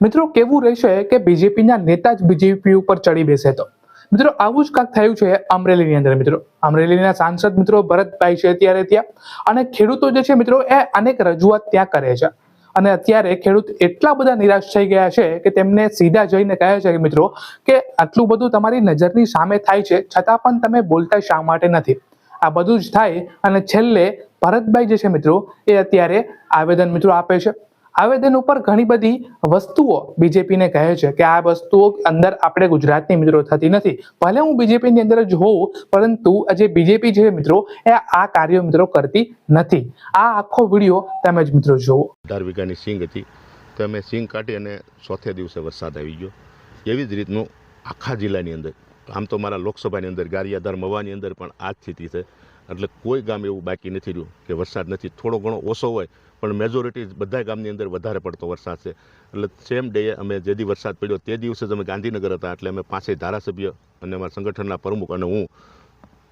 મિત્રો, કેવું રહેશે કે બીજેપીના નેતા જ બીજેપી ઉપર ચડી બેસે તો? મિત્રો, આવું જ કાંક થયું છે અમરેલીની અંદર, મિત્રો. અમરેલીના સાંસદ મિત્રો ભરતભાઈ છે અત્યારે ત્યાં. અને ખેડૂતો જે છે, મિત્રો, એ અનેક રજૂઆત ત્યાં કરે છે. અને અત્યારે ખેડૂત એટલા બધા નિરાશ થઈ ગયા છે કે તેમને સીધા જઈને કહે છે કે, મિત્રો, કે આટલું બધું તમારી નજરની સામે થાય છે, છતાં પણ તમે બોલતા શા માટે નથી? આ બધું જ થાય અને છેલ્લે ભરતભાઈ જે છે, મિત્રો, એ અત્યારે આવેદન, મિત્રો, આપે છે. આવેદન ઉપર ઘણી બધી વસ્તુઓ બીજેપીને કહે છે કે આ વસ્તુઓ અંદર આપણે ગુજરાતની મિત્રો થતી નથી. ભલે હું બીજેપીની અંદર જ હોઉં, પરંતુ જે બીજેપી જે મિત્રો, એ આ કાર્યો મિત્રો કરતી નથી. આ આખો વીડિયો તમે જ મિત્રો જુઓ અઢાર વીઘાની સિંગ હતી. તો અમે સિંગ કાઢી અને ચોથે દિવસે વરસાદ આવી ગયો. એવી જ રીતનું આખા જિલ્લાની અંદર આમ તો મારા લોકસભાની અંદર ગારિયાધાર મવાની અંદર પણ આ જ સ્થિતિ છે. એટલે કોઈ ગામ એવું બાકી નથી રહ્યું કે વરસાદ નથી. થોડો ઘણો ઓછો હોય, પણ મેજોરિટી બધા ગામની અંદર વધારે પડતો વરસાદ છે. એટલે સેમ ડે અમે જે દી વરસાદ પડ્યો તે દિવસે જ અમે ગાંધીનગર હતા, એટલે અમે પાંચેય ધારાસભ્ય અને અમારા સંગઠનના પ્રમુખ અને હું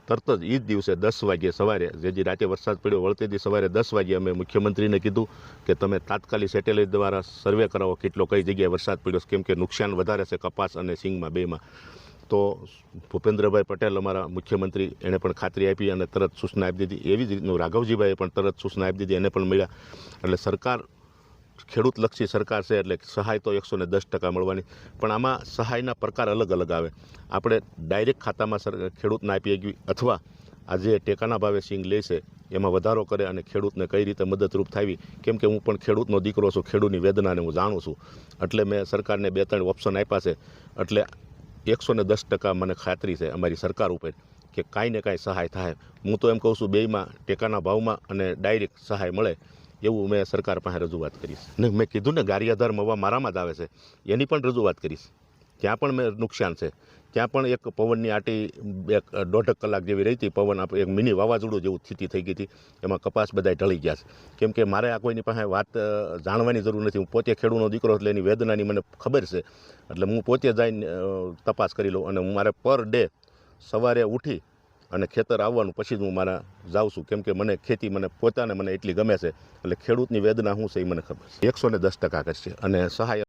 તરત જ એ જ દિવસે દસ વાગ્યે સવારે, જે જે રાતે વરસાદ પડ્યો, વળતે દી સવારે દસ વાગ્યે અમે મુખ્યમંત્રીને કીધું કે તમે તાત્કાલિક સેટેલાઇટ દ્વારા સર્વે કરાવો કેટલો કઈ જગ્યાએ વરસાદ પડ્યો કેમ કે નુકસાન વધારે છે કપાસ અને સિંગમાં, બેમાં. તો ભૂપેન્દ્રભાઈ પટેલ અમારા મુખ્યમંત્રી, એણે પણ ખાતરી આપી અને તરત સૂચના આપી દીધી. એવી જ રીતનું રાઘવજીભાઈએ પણ તરત સૂચના આપી દીધી, એને પણ મળ્યા. એટલે સરકાર ખેડૂતલક્ષી સરકાર છે, એટલે સહાય તો એકસો ને દસ ટકા મળવાની. પણ આમાં સહાયના પ્રકાર અલગ અલગ આવે. આપણે ડાયરેક્ટ ખાતામાં સર, ખેડૂતને આપી શકીએ અથવા આ જે ટેકાના ભાવે સિંગ લે છે, એમાં વધારો કરે અને ખેડૂતને કઈ રીતે મદદરૂપ થાવી. કેમ કે હું પણ ખેડૂતનો દીકરો છું, ખેડૂતની વેદનાને હું જાણું છું. એટલે મેં સરકારને બે ત્રણ ઓપ્શન આપ્યા છે. એટલે એકસો ને દસ ટકા મને ખાતરી છે અમારી સરકાર ઉપર કે કાંઈ ને કાંઈ સહાય થાય. હું તો એમ કહું છું, બેયમાં, ટેકાના ભાવમાં અને ડાયરેક્ટ સહાય મળે એવું મેં સરકાર પાસે રજૂઆત કરીશ ને મેં કીધું ને, ગારિયાધાર મવા મારામાં જ આવે છે, એની પણ રજૂઆત કરીશ ત્યાં પણ મેં નુકસાન છે. ત્યાં પણ એક પવનની આટી, એક દોઢક કલાક જેવી રહી હતી. પવન આપણે એક મિની વાવાઝોડું જેવું સ્થિતિ થઈ ગઈ હતી. એમાં કપાસ બધાય ઢળી ગયા છે. કેમ કે મારે આ કોઈની પાસે વાત જાણવાની જરૂર નથી. હું પોતે ખેડૂતનો દીકરો એટલે એની વેદનાની મને ખબર છે. એટલે હું પોતે જઈને તપાસ કરી લઉં અને હું મારે પર ડે સવારે ઉઠી અને ખેતર આવવાનું પછી જ હું મારા જાઉં છું. કેમ કે મને ખેતી મને, પોતાને મને એટલી ગમે છે. એટલે ખેડૂતની વેદના શું છે એ મને ખબર છે. એકસો ને દસ ટકા કરશે અને સહાય